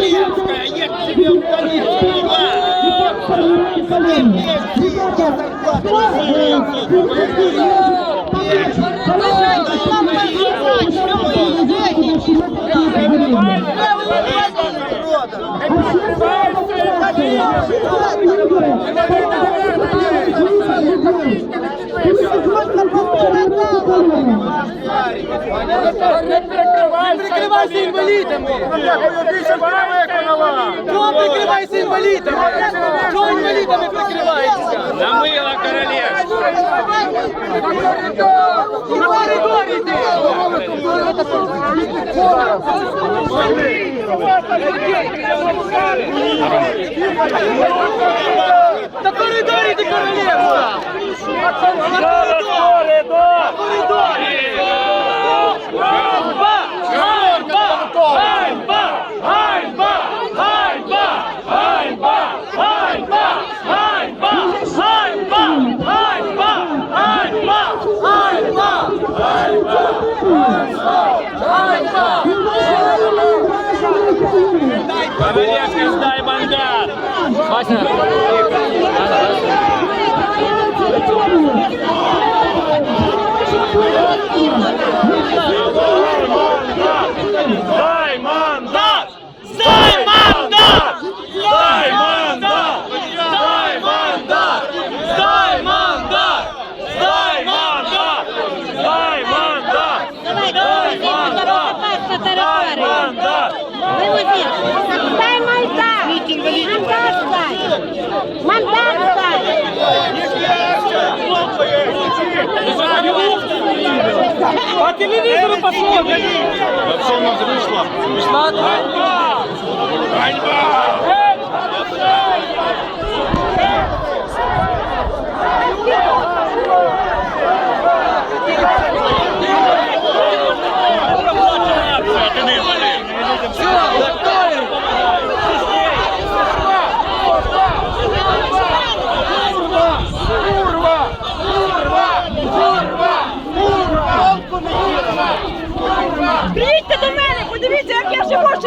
Калининская, я к тебе в Калининскую. Прикривайся інвалідами! Чого прикривайся інвалідами? Чого інвалідами прикриваєшся? Намыла. На коридорі йди! На коридорі ти королевська! На коридорі! На коридорі! Thank you. телевізору пошло. Це у нас вийшло. Пішла ганьба! Ганьба!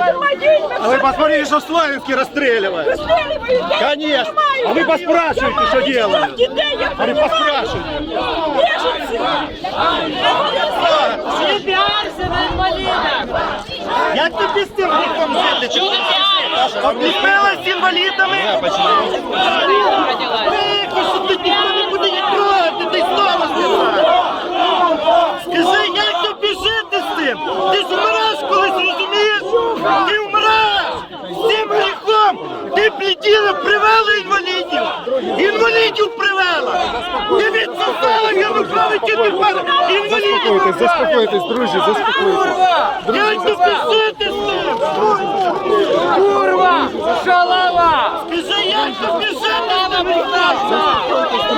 А вы посмотрите, что в Славянске расстреливают. Конечно. А вы поспрашиваете, я что делают. Я а вы поспрашиваете. Беженцы. Ребята, Як ти пістерником жити? Обліпилась інвалідами? Викусу, ти ніхто не буде їх брати, ти знову знімаєш. Скажи, як тобі жити з тим? Ти ж не вмре! Цим гріхом ти плітіла, привела інвалідів! Інвалідів привела! Ти відсосала Януковича тепер інвалідів! Заспокойтесь, друзі, заспокойтесь. Курва! Я йду писати син! Курва! Шалава! Скажи, я йду писати на Заспокойтесь,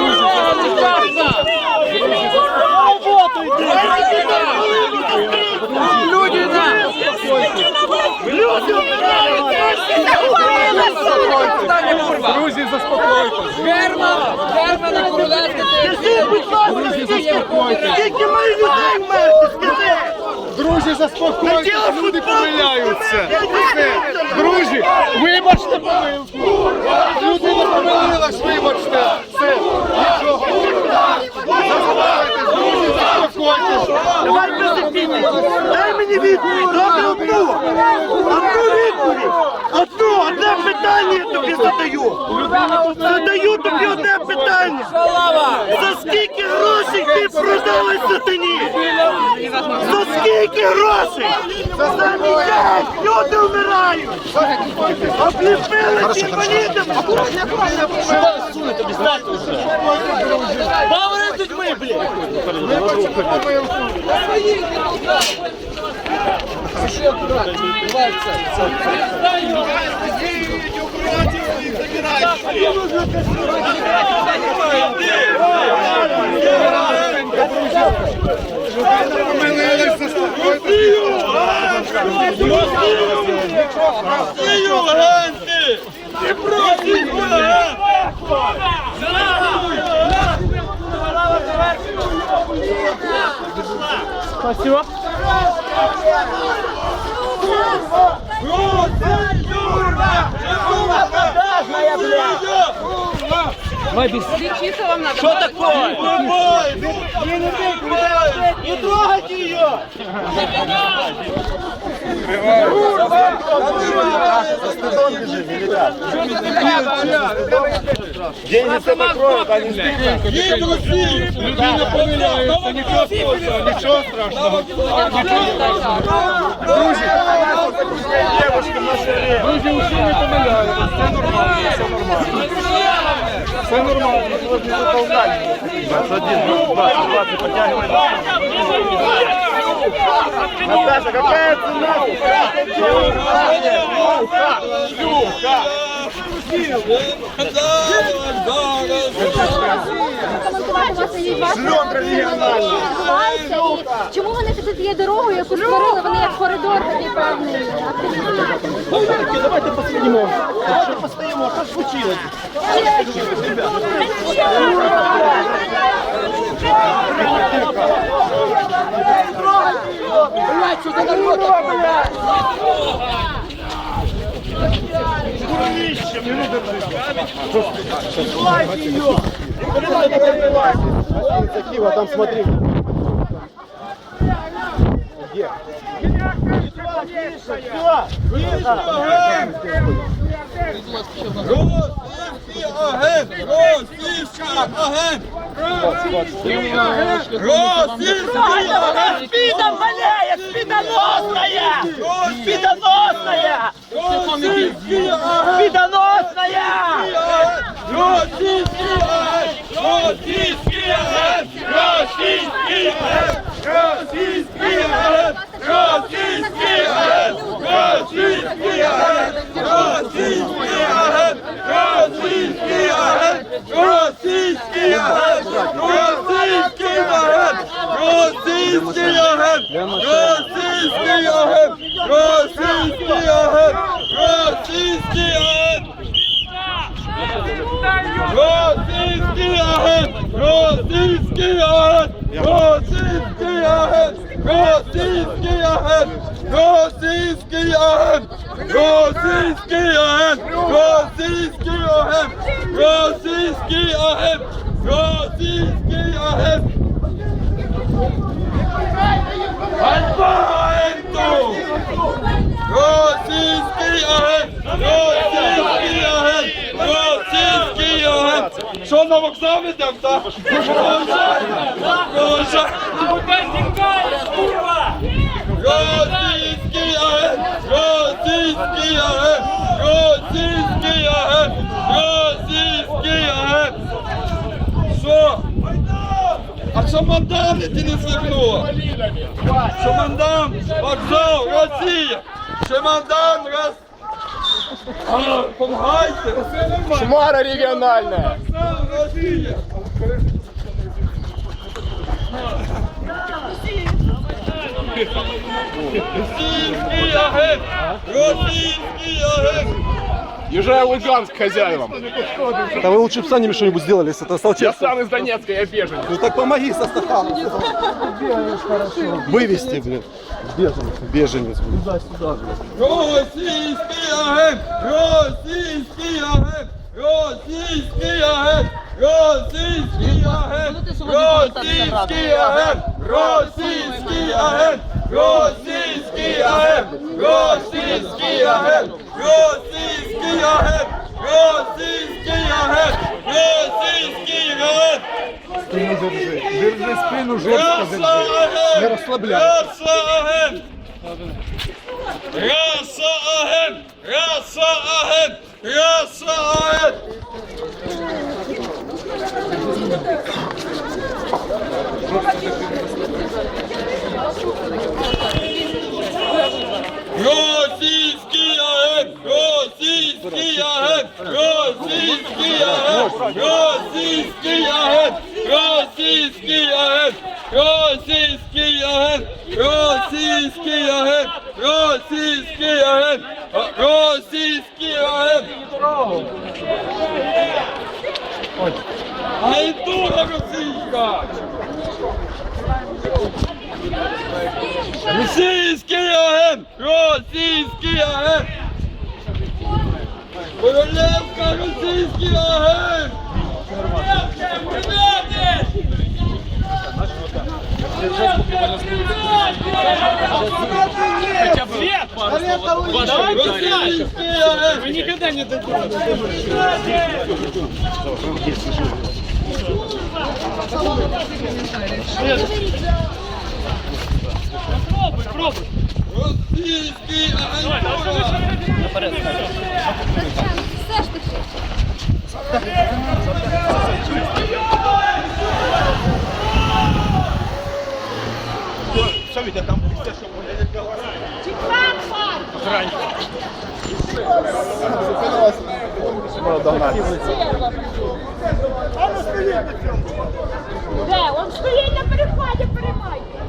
скільки- скільки має людей вмерти, скажи! Друзі, заспокойтесь, люди помиляються. Друзі, вибачте помилку. Людина помилилась, вибачте. Все, нічого. Заспокойтесь, друзі, заспокойтесь. Давай без. Дай мені відповідь, добре одну. Одну відповідь. Одну, одне питання я тобі задаю. Задаю тобі одне питання. Продала сатані? За скільки грошей? За місяць люди вмирають. Обліпили з інвалідами. Говори з людьми, блядь. Ще акуратно. Давай це. Ти проти! Зелена! Спасибо. Лечиться вам надо. Что такое? Не трогайте ее! Деньги все накроют, а не стыдно. Людина помиляється, нічого страшного, нічого страшного. Друзі, друзі, усі не помиляються, все нормально, все нормально. Все нормально, не заповняли. 21, 20, 20, подтягивай. Наташа, какая цена? І Чому вони тут є дорогою, яку створили, вони як коридор такий певний. Давайте постоїмо. Давайте постоїмо, що ж случилось? Блядь, що за наркота? Курнище, не держи. Лайк ее! Передай, передай! Кива, там смотри. Где? Російський агент! Російський агент! Спидом валяет, спидоносная! Спидоносная! Спидоносная! Російський агент! Російський агент! Російський агент! Російський агент! Російський агент! Російський агент! Російський агент! Російський агент! Російський агент! Ганьба агенту! Російський агент! Російський агент! Російський агент! Що на вокзал йдемо, так? Провожай! Провожай! Російський агент! Російський агент! Російський агент! Російський агент! Що? А шамандани ти не слухнула? Шамандан, вокзал, Росія! Шамандан, раз... А, помагайте! Шмара регіональна. Вокзал, Росія! Російський агент! Російський агент! Езжай в Луганск к хозяевам. Да вы лучше бы сами что-нибудь сделали, если это стал Я честно. сам из Донецка, я беженец. Ну так помоги со Стахана. Вывести, блин. Беженец, беженец, блин. Російський агент! Російський агент! Російський агент! Російський агент! Російський агент! Російський агент! Російський агент! Російський агент! Російський агент! Російський агент! Російський агент! Держи спину Раса агент! Не розслабляй. Раса агент! Раса агент! Раса агент! Раса агент! किया है रोसीज की держать, поки ви нас будете. Хотя бы пару слов. Ваши комментарии. Вы никогда не дадите. Пробуй, пробуй. Российский Давай, давай, давай. Наперед. Все ж таки. грань. Де? Он стоїть на переході, перемайте.